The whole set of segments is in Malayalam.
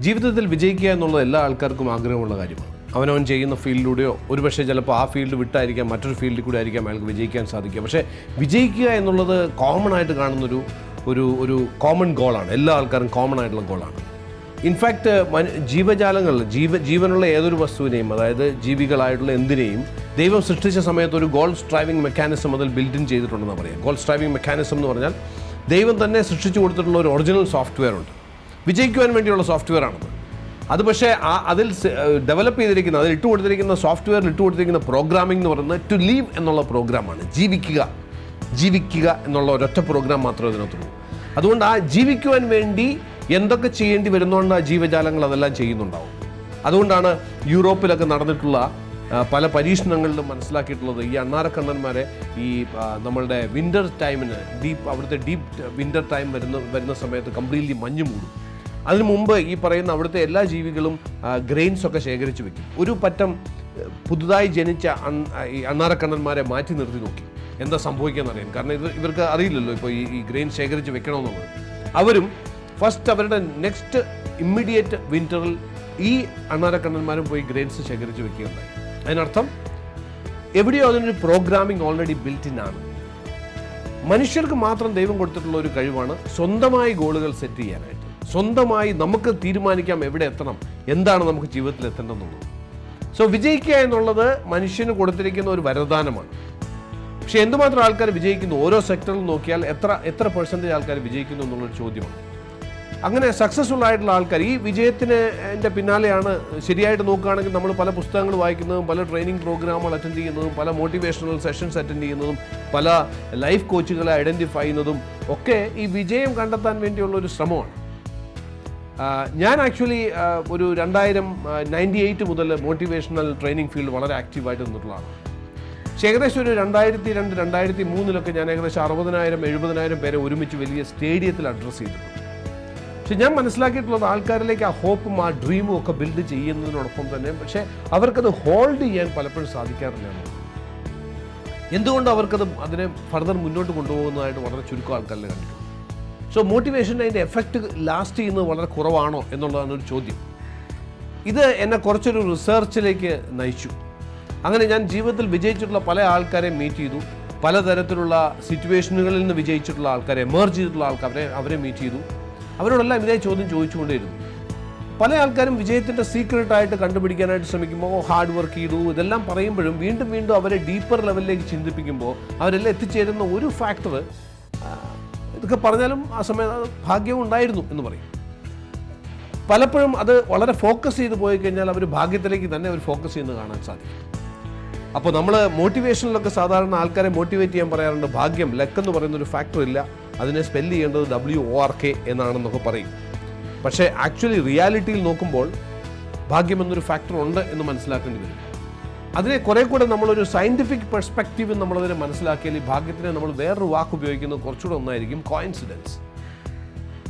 ജീവിതത്തിൽ വിജയിക്കുക എന്നുള്ളത് എല്ലാ ആൾക്കാർക്കും ആഗ്രഹമുള്ള കാര്യമാണ്. അവനവൻ ചെയ്യുന്ന ഫീൽഡിലൂടെയോ ഒരുപക്ഷെ ചിലപ്പോൾ ആ ഫീൽഡ് വിട്ടായിരിക്കാം മറ്റൊരു ഫീൽഡിൽ കൂടെ ആയിരിക്കാം അയാൾക്ക് വിജയിക്കാൻ സാധിക്കുക. പക്ഷേ വിജയിക്കുക എന്നുള്ളത് കോമൺ ആയിട്ട് കാണുന്നൊരു ഒരു ഒരു കോമൺ ഗോളാണ് എല്ലാ ആൾക്കാരും കോമൺ ആയിട്ടുള്ള ഗോളാണ് ഇൻഫാക്റ്റ് ജീവജാലങ്ങളിൽ ജീവ ജീവനുള്ള ഏതൊരു വസ്തുവിനെയും അതായത് ജീവികളായിട്ടുള്ള എന്തിനേയും ദൈവം സൃഷ്ടിച്ച സമയത്ത് ഒരു ഗോൾ സ്ട്രൈവിംഗ് മെക്കാനിസം അതിൽ ബിൽഡ് ഇൻ ചെയ്തിട്ടുണ്ടെന്ന് പറയാം ഗോൾ സ്ട്രൈവിംഗ് മെക്കാനിസം എന്ന് പറഞ്ഞാൽ ദൈവം തന്നെ സൃഷ്ടിച്ചു കൊടുത്തിട്ടുള്ള ഒരു ഒറിജിനൽ സോഫ്റ്റ്വെയർ ഉണ്ട്. വിജയിക്കുവാൻ വേണ്ടിയുള്ള സോഫ്റ്റ്വെയർ ആണത് അത് പക്ഷേ ആ അതിൽ ഡെവലപ്പ് ചെയ്തിരിക്കുന്ന അതിൽ ഇട്ട് കൊടുത്തിരിക്കുന്ന സോഫ്റ്റ്വെയറിൽ ഇട്ട് കൊടുത്തിരിക്കുന്ന പ്രോഗ്രാമിംഗ് എന്ന് പറയുന്നത് ടു ലീവ് എന്നുള്ള പ്രോഗ്രാമാണ്. ജീവിക്കുക ജീവിക്കുക എന്നുള്ള ഒരൊറ്റ പ്രോഗ്രാം മാത്രമേ ഇതിനകത്തുള്ളൂ. അതുകൊണ്ട് ആ ജീവിക്കുവാൻ വേണ്ടി എന്തൊക്കെ ചെയ്യേണ്ടി വരുന്നതുകൊണ്ട് ആ ജീവജാലങ്ങൾ അതെല്ലാം ചെയ്യുന്നുണ്ടാവും. അതുകൊണ്ടാണ് യൂറോപ്പിലൊക്കെ നടന്നിട്ടുള്ള പല പരീക്ഷണങ്ങളിലും മനസ്സിലാക്കിയിട്ടുള്ളത് ഈ അണ്ണാരക്കണ്ണന്മാരെ ഈ നമ്മളുടെ വിന്റർ ടൈമിന് ഡീപ്പ് അവിടുത്തെ ഡീപ്പ് വിന്റർ ടൈം വരുന്ന വരുന്ന സമയത്ത് കംപ്ലീറ്റ്ലി മഞ്ഞ് മൂടും അതിനു മുമ്പ് ഈ പറയുന്ന അവിടുത്തെ എല്ലാ ജീവികളും ഗ്രെയിൻസ് ഒക്കെ ശേഖരിച്ച് വെക്കും. ഒരു പറ്റം പുതുതായി ജനിച്ച അണ്ണാരക്കണ്ണന്മാരെ മാറ്റി നിർത്തി നോക്കി. എന്താ സംഭവിക്കാന്ന് അറിയാൻ കാരണം ഇത് ഇവർക്ക് അറിയില്ലല്ലോ ഇപ്പോൾ ഈ ഈ ഗ്രെയിൻ ശേഖരിച്ച് വെക്കണമെന്നുള്ളത്. അവരും ഫസ്റ്റ് അവരുടെ നെക്സ്റ്റ് ഇമ്മീഡിയറ്റ് വിന്ററിൽ ഈ അണ്ണാരക്കണ്ണന്മാരും പോയി ഗ്രെയിൻസ് ശേഖരിച്ച് വെക്കുകയുണ്ടായി. അതിനർത്ഥം എവിടെയോ അതിനൊരു പ്രോഗ്രാമിംഗ് ഓൾറെഡി ബിൽറ്റ് ഇൻ ആണ്. മനുഷ്യർക്ക് മാത്രം ദൈവം കൊടുത്തിട്ടുള്ള ഒരു കഴിവാണ് സ്വന്തമായി ഗോളുകൾ സെറ്റ് ചെയ്യാനായിട്ട്. സ്വന്തമായി നമുക്ക് തീരുമാനിക്കാം എവിടെ എത്തണം എന്താണ് നമുക്ക് ജീവിതത്തിൽ എത്തേണ്ടതെന്നുള്ളത്. സോ വിജയിക്കുക എന്നുള്ളത് മനുഷ്യന് കൊടുത്തിരിക്കുന്ന ഒരു വരദാനമാണ്. പക്ഷെ എന്തുമാത്രം ആൾക്കാർ വിജയിക്കുന്നു? ഓരോ സെക്ടറിൽ നോക്കിയാൽ എത്ര എത്ര പെർസെന്റേജ് ആൾക്കാർ വിജയിക്കുന്നു എന്നുള്ളൊരു ചോദ്യമാണ്. അങ്ങനെ സക്സസ്ഫുൾ ആയിട്ടുള്ള ആൾക്കാർ ഈ വിജയത്തിന് എന്റെ പിന്നാലെയാണ് ശരിയായിട്ട് നോക്കുകയാണെങ്കിൽ നമ്മൾ പല പുസ്തകങ്ങൾ വായിക്കുന്നതും പല ട്രെയിനിങ് പ്രോഗ്രാമുകൾ അറ്റൻഡ് ചെയ്യുന്നതും പല മോട്ടിവേഷണൽ സെഷൻസ് അറ്റൻഡ് ചെയ്യുന്നതും പല ലൈഫ് കോച്ചുകളെ ഐഡന്റിഫൈ ചെയ്യുന്നതും ഒക്കെ ഈ വിജയം കണ്ടെത്താൻ വേണ്ടിയുള്ള ഒരു ശ്രമമാണ്. ഞാൻ ആക്ച്വലി ഒരു രണ്ടായിരം നയന്റി എയ്റ്റ് മുതൽ മോട്ടിവേഷണൽ ട്രെയിനിങ് ഫീൽഡ് വളരെ ആക്റ്റീവായിട്ട് നിന്നിട്ടുള്ളതാണ്. പക്ഷേ ഏകദേശം ഒരു രണ്ടായിരത്തി രണ്ട് രണ്ടായിരത്തി മൂന്നിലൊക്കെ ഞാൻ ഏകദേശം അറുപതിനായിരം എഴുപതിനായിരം പേരെ ഒരുമിച്ച് വലിയ സ്റ്റേഡിയത്തിൽ അഡ്രസ്സ് ചെയ്തിട്ടുണ്ട്. പക്ഷെ ഞാൻ മനസ്സിലാക്കിയിട്ടുള്ളത് ആൾക്കാരിലേക്ക് ആ ഹോപ്പും ആ ഡ്രീമും ഒക്കെ ബിൽഡ് ചെയ്യുന്നതിനോടൊപ്പം തന്നെ പക്ഷേ അവർക്കത് ഹോൾഡ് ചെയ്യാൻ പലപ്പോഴും സാധിക്കാറില്ല. എന്തുകൊണ്ട് അവർക്കത് അതിനെ ഫർദർ മുന്നോട്ട് കൊണ്ടുപോകുന്നതായിട്ട് വളരെ ചുരുക്കം ആൾക്കാരിൽ കണ്ടിട്ടുണ്ട്. സോ മോട്ടിവേഷൻ അതിന്റെ എഫക്റ്റ് ലാസ്റ്റ് ചെയ്യുന്നത് വളരെ കുറവാണോ എന്നുള്ളതാണ് ഒരു ചോദ്യം. ഇത് എന്നെ കുറച്ചൊരു റിസർച്ചിലേക്ക് നയിച്ചു. അങ്ങനെ ഞാൻ ജീവിതത്തിൽ വിജയിച്ചിട്ടുള്ള പല ആൾക്കാരെ മീറ്റ് ചെയ്തു. പലതരത്തിലുള്ള സിറ്റുവേഷനുകളിൽ നിന്ന് വിജയിച്ചിട്ടുള്ള ആൾക്കാരെ എമേർജ് ചെയ്തിട്ടുള്ള ആൾക്കാരെ അവരെ മീറ്റ് ചെയ്തു. അവരോടെല്ലാം ഇതേ ചോദ്യം ചോദിച്ചുകൊണ്ടേയിരുന്നു. പല ആൾക്കാരും വിജയത്തിന്റെ സീക്രട്ടായിട്ട് കണ്ടുപിടിക്കാനായിട്ട് ശ്രമിക്കുമ്പോൾ ഹാർഡ് വർക്ക് ചെയ്തു. ഇതെല്ലാം പറയുമ്പോഴും വീണ്ടും വീണ്ടും അവരെ ഡീപ്പർ ലെവലിലേക്ക് ചിന്തിപ്പിക്കുമ്പോൾ അവരെല്ലാം എത്തിച്ചേരുന്ന ഒരു ഫാക്ടർ ഇതൊക്കെ പറഞ്ഞാലും ആ സമയം ഭാഗ്യവും ഉണ്ടായിരുന്നു എന്ന് പറയും. പലപ്പോഴും അത് വളരെ ഫോക്കസ് ചെയ്ത് പോയി കഴിഞ്ഞാൽ അവർ ഭാഗ്യത്തിലേക്ക് തന്നെ അവർ ഫോക്കസ് ചെയ്യുന്നത് കാണാൻ സാധിക്കും. അപ്പോൾ നമ്മൾ മോട്ടിവേഷനിലൊക്കെ സാധാരണ ആൾക്കാരെ മോട്ടിവേറ്റ് ചെയ്യാൻ പറയാറുണ്ട് ഭാഗ്യം ലക്ക് എന്ന് പറയുന്ന ഒരു ഫാക്ടർ ഇല്ല. അതിനെ സ്പെല്ല് ചെയ്യേണ്ടത് ഡബ്ല്യു ഒ ആർ കെ എന്നാണെന്നൊക്കെ പറയും. പക്ഷേ ആക്ച്വലി റിയാലിറ്റിയിൽ നോക്കുമ്പോൾ ഭാഗ്യം എന്നൊരു ഫാക്ടർ ഉണ്ട് എന്ന് മനസ്സിലാക്കേണ്ടി വരും. അതിനെ കുറെ കൂടെ നമ്മളൊരു സയന്റിഫിക് പെർസ്പെക്റ്റീവ് നമ്മളതിനെ മനസ്സിലാക്കിയാൽ ഈ ഭാഗ്യത്തിനെ നമ്മൾ വേറൊരു വാക്ക് ഉപയോഗിക്കുന്നത് കുറച്ചുകൂടെ ഒന്നായിരിക്കും coincidence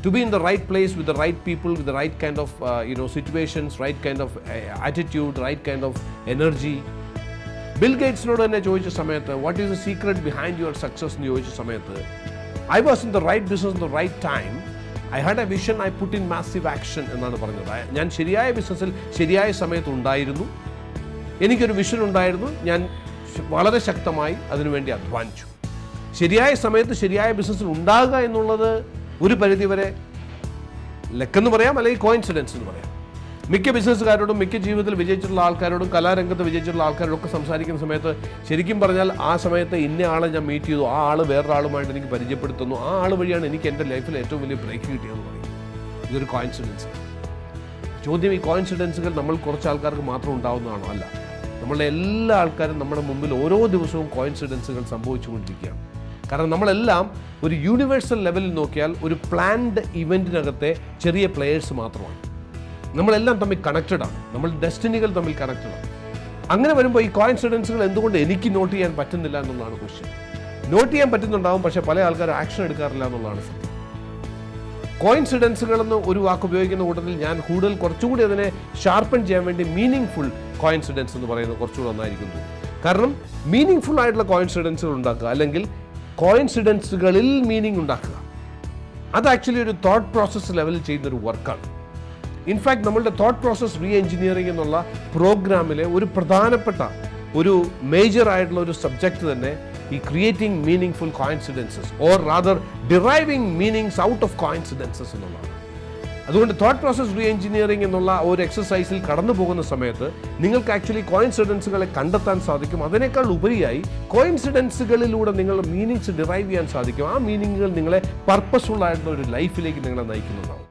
to be in the right place with the right people with the right kind of you know you know situations right kind of kind of energy. Bill ഗേറ്റ്സിനോട് തന്നെ ചോദിച്ച സമയത്ത് what is the secret behind your success എന്ന് ചോദിച്ച സമയത്ത് I was in the right business in the right time I had a vision I put in massive action എന്നാണ് പറഞ്ഞത്. ഞാൻ ശരിയായ ബിസിനസ്സിൽ ശരിയായ സമയത്ത് ഉണ്ടായിരുന്നു. എനിക്കൊരു വിഷൻ ഉണ്ടായിരുന്നു. ഞാൻ വളരെ ശക്തമായി അതിനുവേണ്ടി അധ്വാനിച്ചു. ശരിയായ സമയത്ത് ശരിയായ ബിസിനസ്സിൽ ഉണ്ടാകുക എന്നുള്ളത് ഒരു പരിധിവരെ ലക്കെന്ന് പറയാം അല്ലെങ്കിൽ കോയിൻസിഡൻസ് എന്ന് പറയാം. മിക്ക ബിസിനസ്സുകാരോടും മിക്ക ജീവിതത്തിൽ വിജയിച്ചിട്ടുള്ള ആൾക്കാരോടും കലാരംഗത്ത് വിജയിച്ചിട്ടുള്ള ആൾക്കാരോടും ഒക്കെ സംസാരിക്കുന്ന സമയത്ത് ശരിക്കും പറഞ്ഞാൽ ആ സമയത്ത് ഇന്ന ആളെ ഞാൻ മീറ്റ് ചെയ്തു ആ ആൾ വേറൊരാളുമായിട്ട് എനിക്ക് പരിചയപ്പെടുത്തുന്നു ആ ആൾ വഴിയാണ് എനിക്ക് എന്റെ ലൈഫിൽ ഏറ്റവും വലിയ ബ്രേക്ക് കിട്ടിയതെന്ന് പറയും. ഇതൊരു കോയിൻസിഡൻസ് ചോദ്യം ഈ കോയിൻസിഡൻസുകൾ നമ്മൾ കുറച്ച് ആൾക്കാർക്ക് മാത്രം ഉണ്ടാവുന്നതാണോ? അല്ല. നമ്മളുടെ എല്ലാ ആൾക്കാരും നമ്മുടെ മുമ്പിൽ ഓരോ ദിവസവും കോയിൻസിഡൻസുകൾ സംഭവിച്ചുകൊണ്ടിരിക്കുകയാണ്. കാരണം നമ്മളെല്ലാം ഒരു യൂണിവേഴ്സൽ ലെവലിൽ നോക്കിയാൽ ഒരു പ്ലാൻഡ് ഇവന്റിനകത്തെ ചെറിയ പ്ലെയേഴ്സ് മാത്രമാണ്. നമ്മളെല്ലാം തമ്മിൽ കണക്റ്റഡ് ആണ്. നമ്മൾ ഡെസ്റ്റിനികൾ തമ്മിൽ കണക്റ്റഡാണ് അങ്ങനെ വരുമ്പോൾ ഈ കോയിൻസിഡൻസുകൾ എന്തുകൊണ്ട് എനിക്ക് നോട്ട് ചെയ്യാൻ പറ്റുന്നില്ല എന്നുള്ളതാണ് ക്വസ്റ്റ്യൻ നോട്ട് ചെയ്യാൻ പറ്റുന്നുണ്ടാവും പക്ഷേ പല ആൾക്കാരും ആക്ഷൻ എടുക്കാറില്ല എന്നുള്ളതാണ് സത്യം. കോയിൻസിഡൻസുകൾ എന്ന് ഒരു വാക്ക് ഉപയോഗിക്കുന്ന കൂട്ടത്തിൽ ഞാൻ കൂടുതൽ കുറച്ചുകൂടി അതിനെ ഷാർപ്പൺ ചെയ്യാൻ വേണ്ടി മീനിങ് ഫുൾ കോയിൻസിഡൻസ് എന്ന് പറയുന്നത് കുറച്ചുകൂടെ നന്നായിരിക്കും കാരണം മീനിങ് ഫുൾ ആയിട്ടുള്ള കോയിൻസിഡൻസുകൾ ഉണ്ടാക്കുക അല്ലെങ്കിൽ കോയിൻസിഡൻസുകളിൽ മീനിങ് ഉണ്ടാക്കുക. അത് ആക്ച്വലി ഒരു തോട്ട് പ്രോസസ്സ് ലെവലിൽ ചെയ്യുന്ന ഒരു വർക്കാണ് ഇൻഫാക്ട് നമ്മളുടെ തോട്ട് പ്രോസസ് റീ എഞ്ചിനീയറിംഗ് എന്നുള്ള പ്രോഗ്രാമിലെ ഒരു പ്രധാനപ്പെട്ട ഒരു മേജർ ആയിട്ടുള്ള ഒരു സബ്ജക്റ്റ് തന്നെ ഈ creating meaningful coincidences or rather deriving meanings out of coincidences എന്നുള്ളതാണ്. അതുകൊണ്ട് തോട്ട് പ്രോസസ് റീ എഞ്ചിനീയറിംഗ് എന്നുള്ള ഒരു എക്സസൈസിൽ കടന്നു പോകുന്ന സമയത്ത് നിങ്ങൾക്ക് ആക്ച്വലി കോയിൻസിഡൻസുകളെ കണ്ടെത്താൻ സാധിക്കും. അതിനേക്കാൾ ഉപരിയായി കോയിൻസിഡൻസുകളിലൂടെ നിങ്ങൾ മീനിങ്സ് ഡിറൈവ് ചെയ്യാൻ സാധിക്കും. ആ മീനിങ്ങുകൾ നിങ്ങളെ പർപ്പസ്ഫുൾ ആയിട്ടുള്ള ഒരു ലൈഫിലേക്ക് നിങ്ങളെ നയിക്കുന്നതാവും.